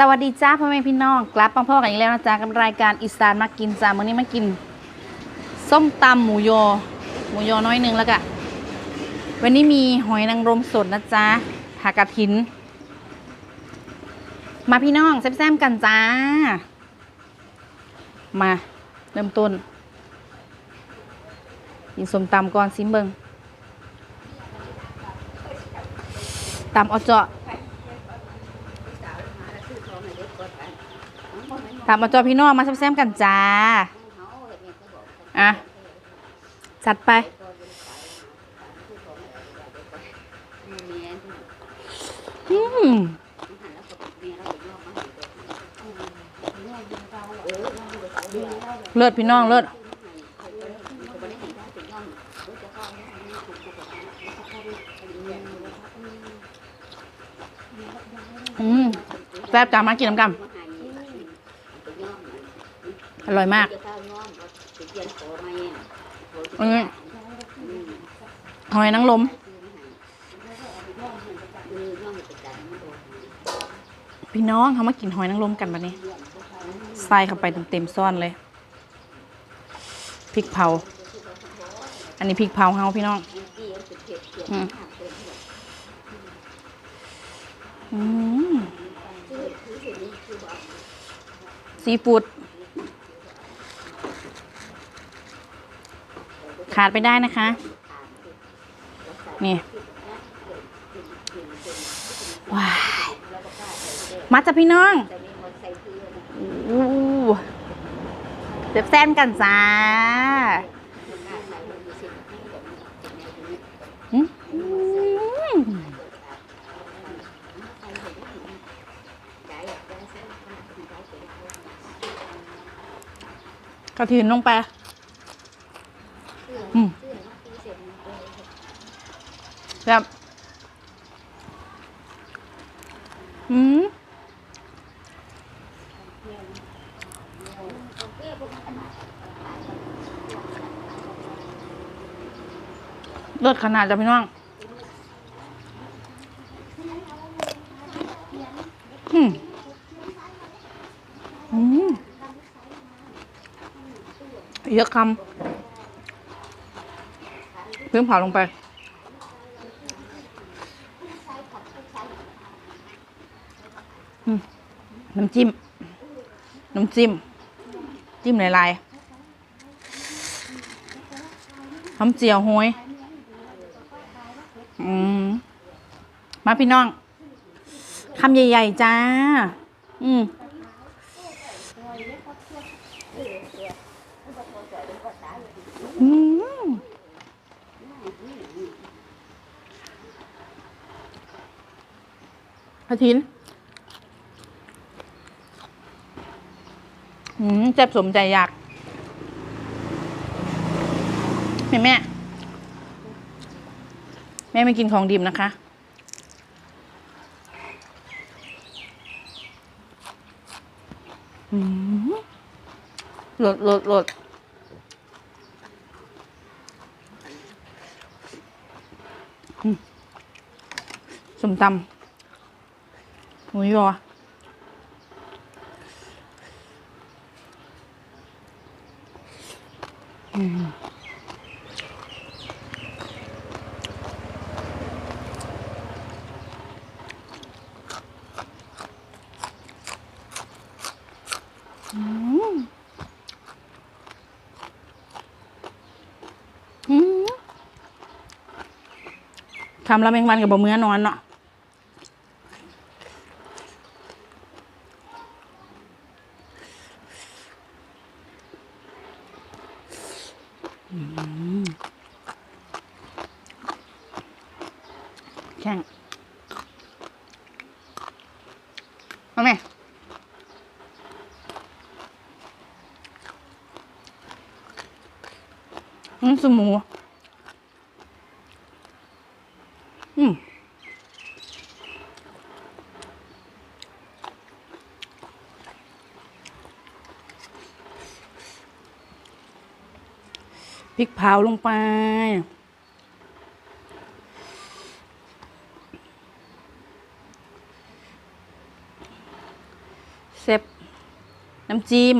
สวัสดีจ้าพ่อแม่พี่น้องกลับมาพ่อกันอีกแล้วนะจ๊ะกับรายการอีสานมากินจ้ามื้อนี้มากิน ส้มตำหมูยอ หมูยอน้อยนึงแล้วก็วันนี้มีหอยนางรมสดนะจ๊ะผักกระถิน มาพี่น้องแซ่บๆกันจ้า มาเริ่มต้นกินส้มตำก่อนซิมเบิงตำเอาเจาะ ถามมาจอพี่น้องมาแซมๆกันจ้า อะ จัดไป อืมเลิศพี่น้องเลิศอืมแซ่บจ้ามากินน้ำกัน อร่อยมากอันนี้หอยนางรมพี่น้องเขามากินหอยนางรมกันบัดนี้ใส่เข้าไปเต็มๆซ่อนเลยพริกเผา อันนี้พริกเผาเฮาพี่น้องอืมซีฟู้ด ขาดไปได้นะคะ นี่ว้ามาจ้ะพี่น้องอู้เด็บแซมกันจ้าอกระถินลงไป อืมแบบอืม เลิศขนาดจ้ะพี่น้องอืมอืมเยอะคำเพิ่มเผาลงไป น้ำจิ้ม น้ำจิ้ม จิ้มหลายๆน้ำเจียวห้วยอืม มาพี่น้องคำใหญ่ ๆ จ้า อืมอืมกระถิน อืมเจ็บสมใจอยากแม่แม่แม่ไม่กินของดิบนะคะ อืม หลดหลดหลดสมตำหมูยออืมอืมอืม ทำแล้วแมงวันกับบะเมือนอนเนาะแข่งเอาไหมอืมสมู พริกเผาลงไป เซฟน้ำจิ้ม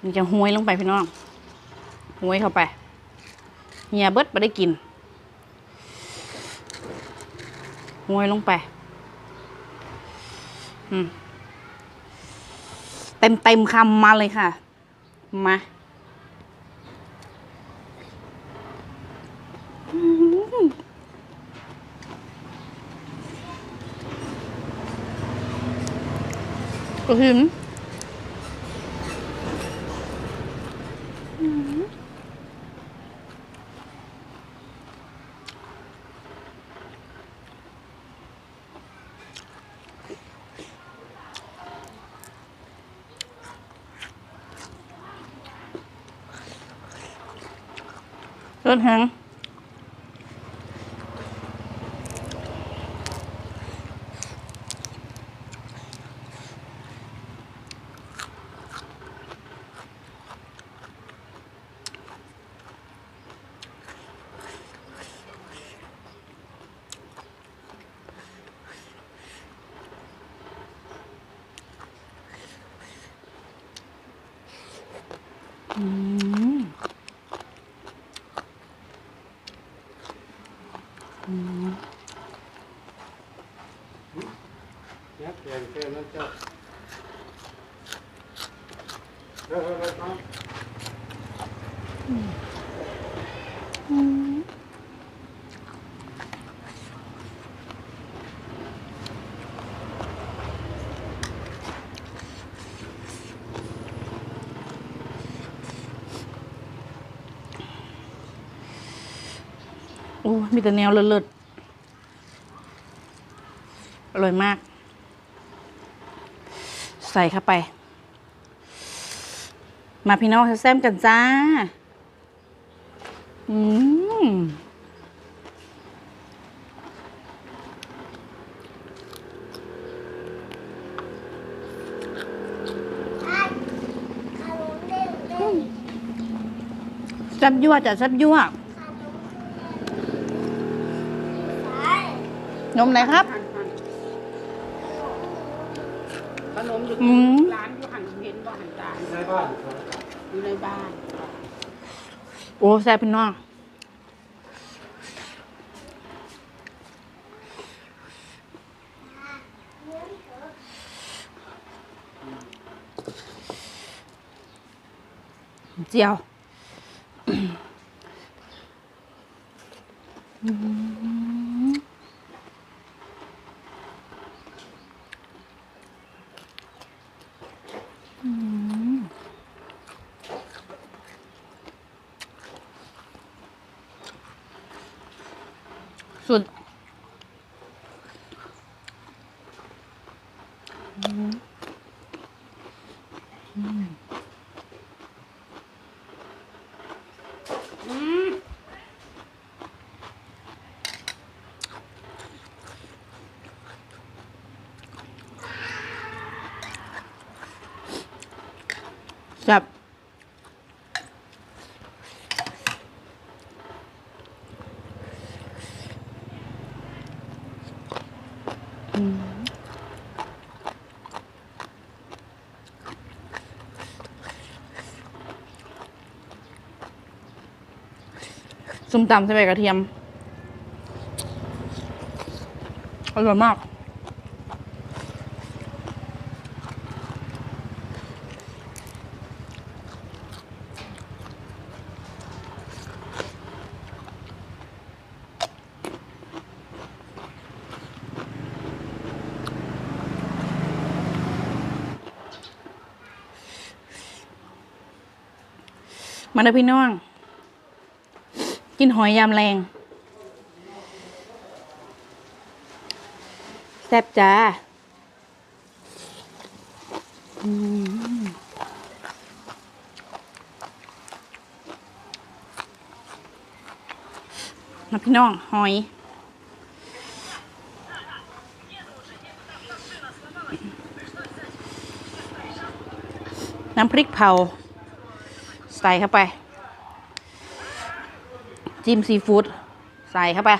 มันจะห้วยลงไปพี่น้องห้วยเข้าไปเฮียเบิดไม่ได้กินห้วยลงไป เต็มเต็มคำมาเลยค่ะ มาอืม กระหิมรสแห้ง อืมเนี่นี่นี่นแล้วเจ้าเฮ้ยเฮ้ยเฮ้ยเฮ้ย โอ้ย มีแต่แนวเลิศๆอร่อยมาก ใส่เข้าไป มาพี่น้องแซมกันจ้า อืมแซับยั่วจ้ะแซับยั่ว นมไหนครับ ขนมอยู่อืม ร้านอยู่หันเห็นบ่หันตาในบ้านอยู่ในบ้านโอ้แซ่บพี่น้องเจียว สุด จับส้มตำใส่ใบกระเทียมอร่อยมาก มาเด้อพี่น้อง กินหอยยามแรงแซ่บจ้ามมาพี่น้อง หอยน้ำพริกเผา ใส่เข้าไป จิ้มซีฟู้ดใส่เข้าไป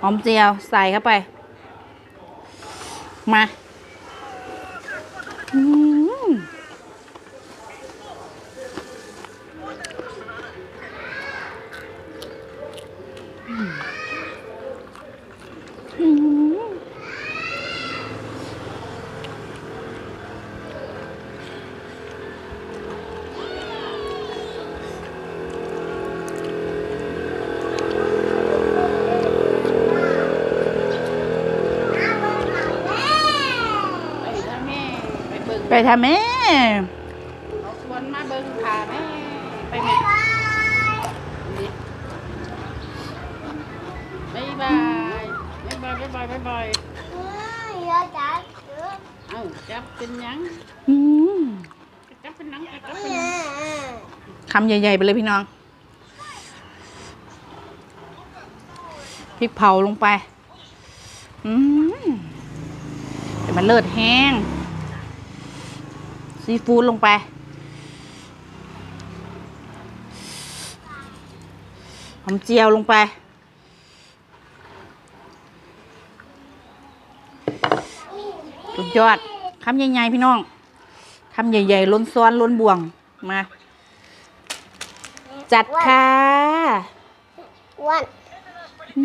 หอมเจียวใส่เข้าไป มาอืมอืมไปถ้าแม่ ไปเบิ่งไปทำแม่เอาชวนมาเบิ่งพาแม่ไปแม่นี่บ๊ายบายบ๊ายบายบ๊ายบายบ๊ายบายเอ้าจับเป็นหยังอืมจับเป็นหนังจับเป็นหยังคำใหญ่ๆไปเลยพี่น้องพริกเผาลงไป อืมแต่มันเลิศแห้ง ซีฟู้ดลงไป หอมเจียวลงไป สุดยอดคำใหญ่ๆพี่น้องคำใหญ่ๆล้นซ้อนล้นบ่วง มา จัดค่ะอ้วนอื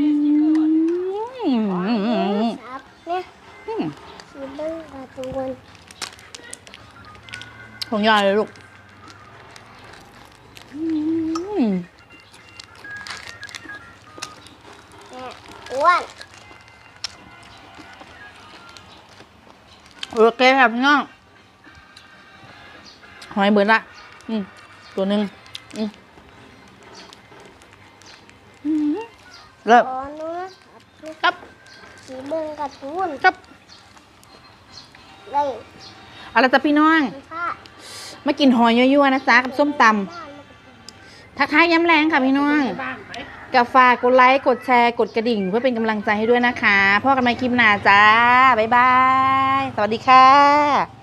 มครับเนี่ยอืมสีเบิ้งการ์ตูน ของยายเลยลูกอืมเนี่ยอ้วนโอเคครับพี่น้องหอยเบิร์ดละอืมตัวหนึ่งอืมอืมเริ่มขอหนู้นครับสีเบิ้งการ์ตูนครับเลยเอาละจ้ะพี่น้องผ้า มากินหอยยั่วๆนะจ๊ะกับส้มตบ้านมันำทักทายย้ำแรงค่ะพี่น้องไปบ้านไปกาฝากกดไลค์กดแชร์กดกระดิ่ง เพื่อเป็นกำลังใจให้ด้วยนะคะพ่อกันใหม่คลิปหน้าจ้า บ๊ายบาย สวัสดีค่ะ